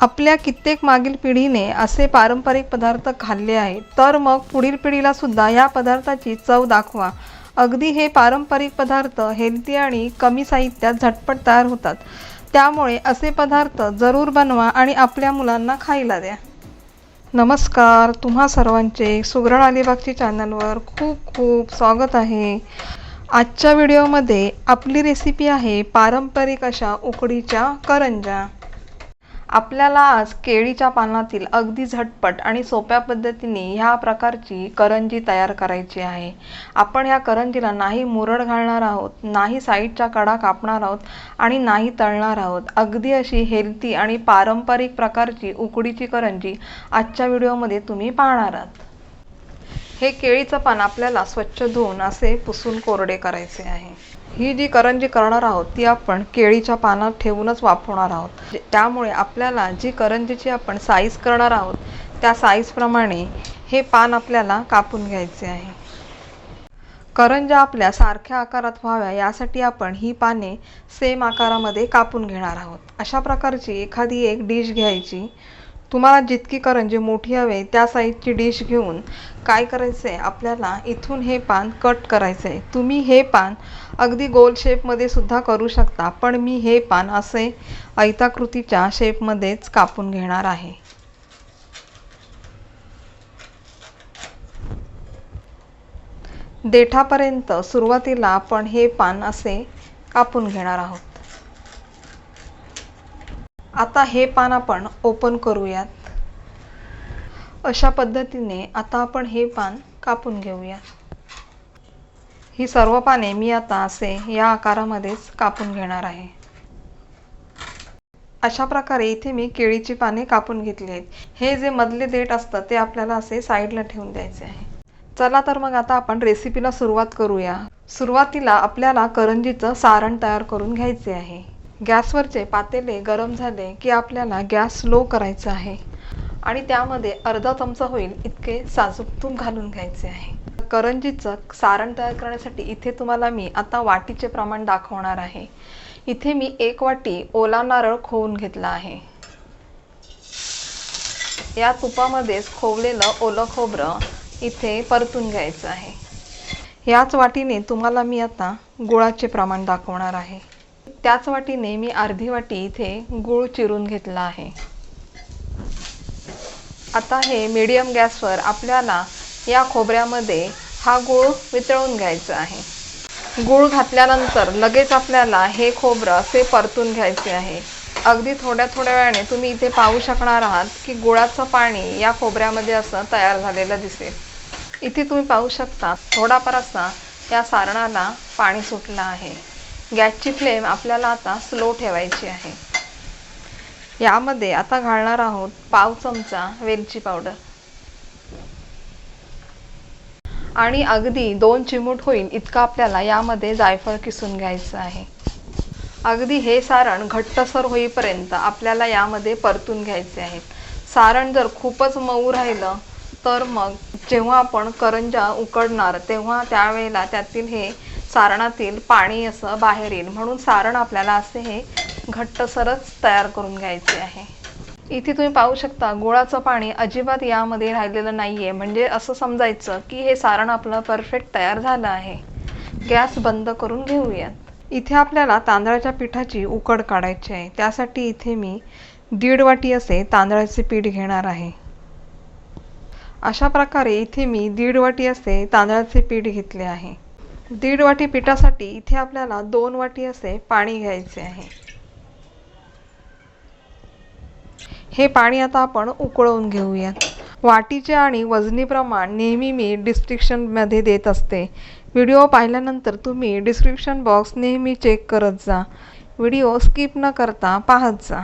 आपल्या कित्येक मागील पिढीने असे पारंपरिक पदार्थ खाल्ले आहेत. तर मग पुढील पिढीला सुद्धा या पदार्थाची चव दाखवा. अगदी हे पारंपरिक पदार्थ हेल्दी आणि कमी साहित्यात झटपट तयार होतात. त्यामुळे असे पदार्थ जरूर बनवा आणि आपल्या मुलांना खायला द्या. नमस्कार. तुम्हा सर्वांचे सुगरण अलिबागची चॅनलवर खूप खूप स्वागत आहे. आजच्या व्हिडिओमध्ये आपली रेसिपी आहे पारंपरिक अशा उकडीच्या करंजा. आपल्याला आज केळीच्या पानातील अगदी झटपट आणि सोप्या पद्धतीने ह्या प्रकारची करंजी तयार करायची आहे. आपण ह्या करंजीला नाही मुरड घालणार आहोत नाही साईडच्या कडा कापणार आहोत आणि नाही तळणार आहोत. अगदी अशी हेल्थी आणि पारंपरिक प्रकारची उकडीची करंजी आजच्या व्हिडिओमध्ये तुम्ही पाहणार आहात. हे केळीचं पान आपल्याला स्वच्छ धुवून असे पुसून कोरडे करायचे आहे. ही जी करंजी करणार आहोत ती आपण केळीच्या पानात ठेवूनच वाफवणार आहोत. त्यामुळे आपल्याला जी करंजीची आपण साईज करणार आहोत त्या साईजप्रमाणे हे पान आपल्याला कापून घ्यायचे आहे. करंजा आपल्या सारख्या आकारात व्हाव्या यासाठी आपण ही पाने सेम आकारामध्ये कापून घेणार आहोत. अशा प्रकारची एखादी एक डिश घ्यायची तुम्हाला जितकी करंजी मोठी हवे त्या साईजची डिश घेऊन काय करायचं आहे आपल्याला इथून हे पान कट करायचं आहे तुम्ही हे पान अगदी गोल शेपमध्ये सुद्धा करू शकता पण मी हे पान असे आयताकृतीच्या शेपमध्येच कापून घेणार आहे. देठापर्यंत सुरुवातीला आपण हे पान असे कापून घेणार आहोत. आता हे पान आपण ओपन करूयात. अशा पद्धतीने आता आपण हे पान कापून घेऊयात. ही सर्व पाने मी आता असे या आकारामध्येच कापून घेणार आहे. अशा प्रकारे इथे मी केळीची पाने कापून घेतली आहेत. हे जे मधले देठ असतं ते आपल्याला असे साईडला ठेवून द्यायचे आहे. चला तर मग आता आपण रेसिपीला सुरुवात करूया. सुरुवातीला आपल्याला करंजीचं सारण तयार करून घ्यायचे आहे. गॅसवरचे पातेले गरम झाले की आपल्याला गॅस लो करायचा आहे. आणि त्यामध्ये अर्धा चमचा होईल इतके साजूक तूप घालून घ्यायचे आहे. करंजीचं सारण तयार करण्यासाठी इथे तुम्हाला मी आता वाटीचे प्रमाण दाखवणार आहे. इथे मी एक वाटी ओला नारळ खोवून घेतला आहे. या तुपामध्येच खोवलेलं ओलं खोबरं इथे परतून घ्यायचं आहे. याच वाटीने तुम्हाला मी आता गुळाचे प्रमाण दाखवणार आहे. त्याच वाटीने मी अर्धी वाटी इथे गूळ चिरून घेतला आहे. आता हे मीडियम गॅसवर आपल्याला या खोबऱ्यामध्ये हा गूळ वितळून घ्यायचा आहे. गूळ घातल्यानंतर लगेच आपल्याला हे खोबरं असे परतून घ्यायचे आहे. अगदी थोड्या थोड्या वेळाने तुम्ही इथे पाहू शकणार आहात की गुळाचं पाणी या खोबऱ्यामध्ये असं तयार झालेलं दिसेल. इथे तुम्ही पाहू शकता थोडाफार असा या सारणाला पाणी सुटलं आहे. गॅसची फ्लेम आपल्याला आता स्लो ठेवायची आहे. यामध्ये आता घालणार आहोत पाव चमचा वेलची पावडर. आणि अगदी दोन चिमूट होईल इतका आपल्याला यामध्ये जायफळ किसून घ्यायचं आहे. अगदी हे सारण घट्टसर होईपर्यंत आपल्याला यामध्ये परतून घ्यायचे आहे. सारण जर खूपच मऊ राहिलं तर मग जेव्हा आपण करंजा उकडणार तेव्हा त्यावेळेला त्यातील हे सारणातील पाणी असं बाहेर येईल. म्हणून सारण आपल्याला असे हे घट्टसरच तयार करून घ्यायचे आहे. इथे तुम्ही पाहू शकता गुळाचं पाणी अजिबात यामध्ये राहिलेलं नाही आहे म्हणजे असं समजायचं की हे सारण आपलं परफेक्ट तयार झालं आहे. गॅस बंद करून घेऊयात. इथे आपल्याला तांदळाच्या पिठाची उकड काढायची आहे. त्यासाठी इथे मी दीड वाटी असे तांदळाचे पीठ घेणार आहे. अशा प्रकारे इथे मी दीड वाटी असे तांदळाचे पीठ घेतले आहे. दीड वाटी पिठासाठी इथे आपल्याला दोन वाटी असे पाणी घ्यायचे आहे. हे पाणी आता आपण उकळवून घेऊयात. वाटीचे आणि वजनी प्रमाण नेहमी मी डिस्क्रिप्शनमध्ये देत असते. व्हिडिओ पाहिल्यानंतर तुम्ही डिस्क्रिप्शन बॉक्स नेहमी चेक करत जा. व्हिडिओ स्किप न करता पाहत जा.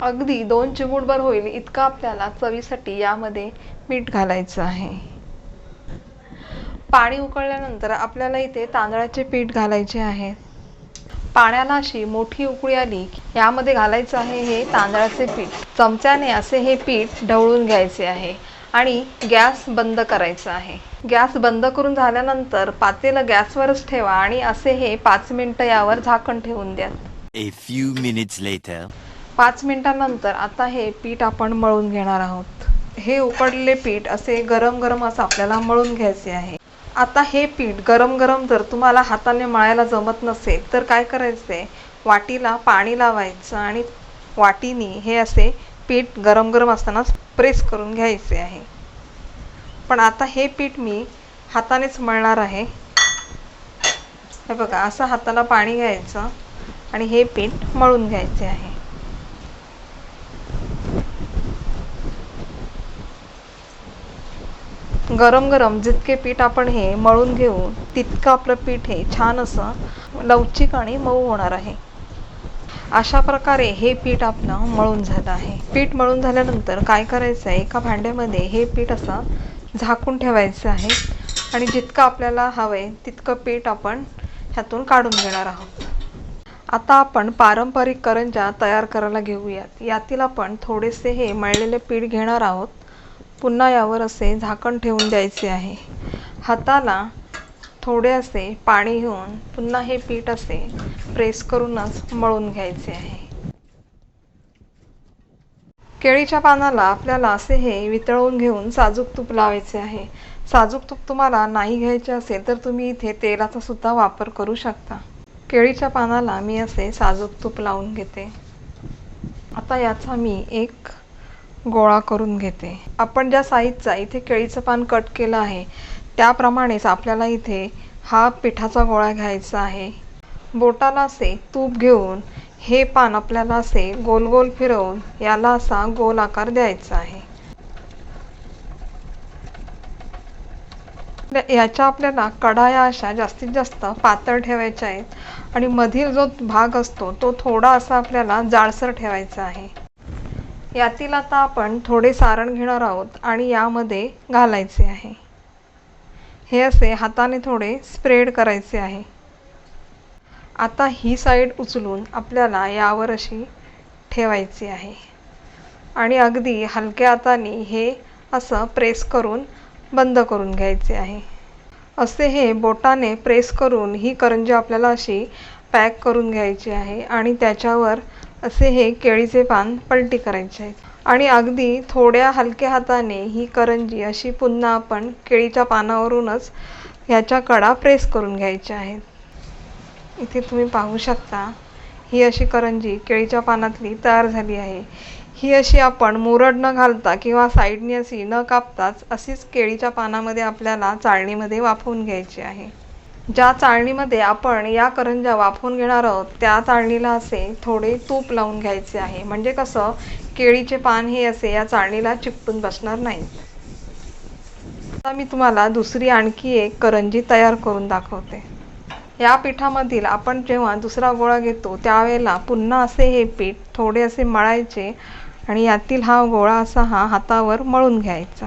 अगदी दोन चिमूटभर होईल इतका आपल्याला चवीसाठी यामध्ये मीठ घालायचं आहे. पाणी उकळल्यानंतर आपल्याला इथे तांदळाचे पीठ घालायचे आहे. पाण्याला अशी मोठी उकळी आली यामध्ये घालायचं आहे हे तांदळाचे पीठ. चमच्याने असे हे पीठ ढवळून घ्यायचे आहे आणि गॅस बंद करायचा आहे. गॅस बंद करून झाल्यानंतर पातेलं गॅसवरच ठेवा आणि असे हे पाच मिनिटं यावर झाकण ठेवून द्या. A few minutes later. पाच मिनिटांनंतर आता हे पीठ आपण मळून घेणार आहोत. हे उकडलेले पीठ असे गरम गरम असं आपल्याला मळून घ्यायचे आहे. आता हे पीठ गरम गरम जर तुम्हाला हाताने मळायला जमत नसेल तर काय करायचं? आहे वाटीला पाणी लावायचं आणि वाटीने हे असे पीठ गरम गरम असतानाच प्रेस करून घ्यायचे आहे. पण आता हे पीठ मी हातानेच मळणार आहे. हे बघा असं हाताला पाणी घ्यायचं आणि हे पीठ मळून घ्यायचे आहे. गरम गरम जितके पीठ आपण हे मळून घेऊ तितकं आपलं पीठ हे छान असं लवचिक आणि मऊ होणार आहे. अशा प्रकारे हे पीठ आपलं मळून झालं आहे. पीठ मळून झाल्यानंतर काय करायचं आहे? एका भांड्यामध्ये हे पीठ असं झाकून ठेवायचं आहे आणि जितकं आपल्याला हवं आहे तितकं पीठ आपण ह्यातून काढून घेणार आहोत. आता आपण पारंपरिक करंजा तयार करायला घेऊयात. यातील आपण थोडेसे हे मळलेले पीठ घेणार आहोत. पुन्हा यावर असे झाकण ठेवून द्यायचे आहे. हाताला थोडे असे पाणी घेऊन पुन्हा हे पीठ असे प्रेस करूनच मळून घ्यायचे आहे. केळीच्या पानाला आपल्याला असे हे वितळवून घेऊन साजूक तूप लावायचे आहे. साजूक तूप तुम्हाला नाही घ्यायचे असेल तर तुम्ही इथे तेलाचा सुद्धा वापर करू शकता. केळीच्या पानाला मी असे साजूक तूप लावून घेते. आता याचा मी एक गोळा करून घेते. आपण ज्या साईजचा इथे केळीचं पान कट केलं आहे त्याप्रमाणेच आपल्याला इथे हा पिठाचा गोळा घ्यायचा आहे. बोटाला असे तूप घेऊन हे पान आपल्याला असे गोल गोल फिरवून याला असा गोल आकार द्यायचा आहे. याच्या आपल्याला कढाया अशा जास्तीत जास्त पातळ ठेवायच्या आहेत आणि मधील जो भाग असतो तो थोडा असा आपल्याला जाडसर ठेवायचा आहे. यातील आता आपण थोडे सारण घेणार आहोत आणि यामध्ये घालायचे आहे. हे असे हाताने थोडे स्प्रेड करायचे आहे. आता ही साईड उचलून आपल्याला यावर अशी ठेवायची आहे. आणि अगदी हलक्या हाताने हे असं प्रेस करून बंद करून घ्यायचे आहे. असे हे बोटाने प्रेस करून ही करंजी आपल्याला अशी पॅक करून घ्यायची आहे आणि त्याच्यावर असे हे केळीचे पान पलटी करायचे आहेत. आणि अगदी थोड्या हलक्या हाताने ही करंजी अशी पुन्हा आपण केळीच्या पानावरूनच ह्याच्या कडा प्रेस करून घ्यायच्या आहेत इथे तुम्ही पाहू शकता ही अशी करंजी केळीच्या पानातली तयार झाली आहे. ही अशी आपण मुरड न घालता किंवा साईडने अशी न कापताच अशीच केळीच्या पानामध्ये आपल्याला चाळणीमध्ये वाफवून घ्यायची आहे. ज्या चाळणीमध्ये आपण या करंज्या वाफवून घेणार आहोत त्या चाळणीला असे थोडे तूप लावून घ्यायचे आहे. म्हणजे कसं केळीचे पान हे असे या चाळणीला चिकटून बसणार नाही. आता मी तुम्हाला दुसरी आणखी एक करंजी तयार करून दाखवते. या पिठामधील आपण जेव्हा दुसरा गोळा घेतो त्यावेळेला पुन्हा असे हे पीठ थोडे असे मळायचे आणि यातील हा गोळा असा हा हातावर मळून घ्यायचा.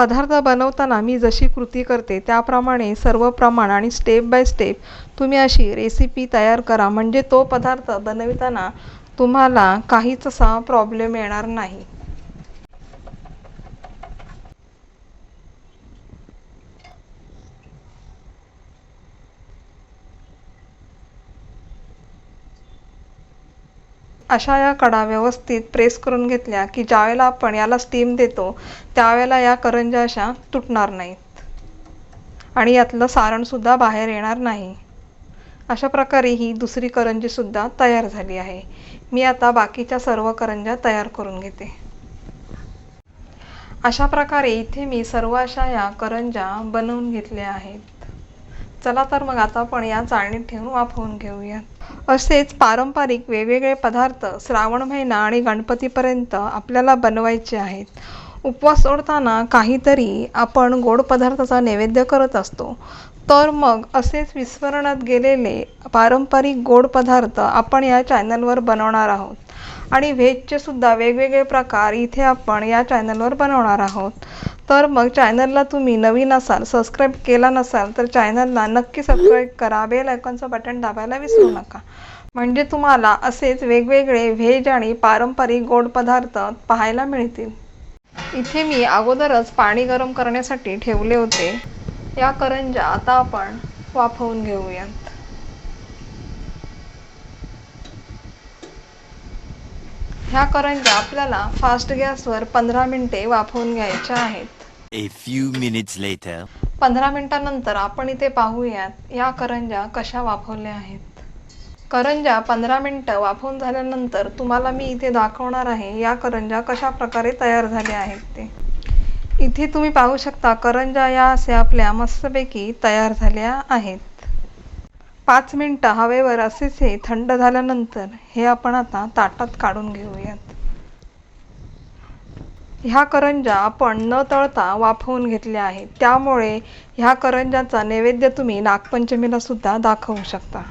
पदार्थ बनवताना मी जशी कृती करते त्याप्रमाणे सर्व प्रमाण आणि स्टेप बाय स्टेप तुम्ही अशी रेसिपी तयार करा. म्हणजे तो पदार्थ बनविताना तुम्हाला काहीच असा प्रॉब्लेम येणार नाही. अशा या कडा व्यवस्थित प्रेस करून घेतल्या की ज्यावेळेला आपण याला स्टीम देतो त्यावेळेला या करंज्या अशा तुटणार नाहीत. आणि यातलं सारणसुद्धा बाहेर येणार नाही. अशा प्रकारे ही दुसरी करंजीसुद्धा तयार झाली आहे. मी आता बाकीच्या सर्व करंज्या तयार करून घेते. अशा प्रकारे इथे मी सर्व अशा या करंज्या बनवून घेतल्या आहेत. चला तर मग आता आपण या चाळणीत ठेवून वाफवून घेऊयात. असेच पारंपरिक वेगवेगळे पदार्थ श्रावण महिना आणि गणपतीपर्यंत आपल्याला बनवायचे आहेत. उपवास सोडताना काहीतरी आपण गोड पदार्थाचा नैवेद्य करत असतो. तर मग असेच विस्मरणात गेलेले पारंपरिक गोड पदार्थ आपण या चॅनलवर बनवणार आहोत. आणि व्हेजचे सुद्धा वेगवेगळे प्रकार इथे आपण या चॅनलवर बनवणार आहोत. तर मग चॅनलला तुम्ही नवीन असाल सबस्क्राईब केला नसाल तर चॅनलला नक्की सबस्क्राईब करा. बेल आयकॉनचं बटन दाबायला विसरू नका. म्हणजे तुम्हाला असेच वेगवेगळे व्हेज आणि पारंपरिक गोड पदार्थ पाहायला मिळतील. इथे मी अगोदरच पाणी गरम करण्यासाठी ठेवले होते. या करंज्या आता आपण वाफवून घेऊयात. ह्या करंज्या आपल्याला फास्ट गॅसवर पंधरा मिनिटे वाफवून घ्यायच्या आहेत. A few minutes later. पंधरा मिनिटानंतर आपण इथे पाहूयात या करंज्या कशा वाफवल्या आहेत. करंज्या पंधरा मिनिटं वाफवून झाल्यानंतर तुम्हाला मी इथे दाखवणार आहे या करंज्या कशा प्रकारे तयार झाल्या आहेत ते. इथे तुम्ही पाहू शकता करंज्या या असे आपल्या मस्तपैकी तयार झाल्या आहेत. पाच मिनटं हवेवर असेच हे थंड झाल्यानंतर हे आपण आता ताटात काढून घेऊयात. ह्या करंज्या आपण न तळता वाफवून घेतल्या आहेत. त्यामुळे ह्या करंज्याचा नैवेद्य तुम्ही नागपंचमीला सुद्धा दाखवू शकता.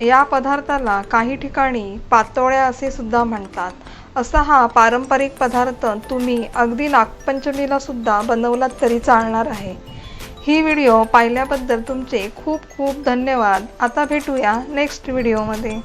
या पदार्थाला काही ठिकाणी पातोळ्या असे सुद्धा म्हणतात. असा हा पारंपरिक पदार्थ तुम्ही अगदी नागपंचमीला सुद्धा बनवलात तरी चालणार आहे. ही व्हिडिओ पाहिल्याबद्दल तुमचे खूप खूप धन्यवाद. आता भेटूया नेक्स्ट व्हिडिओमध्ये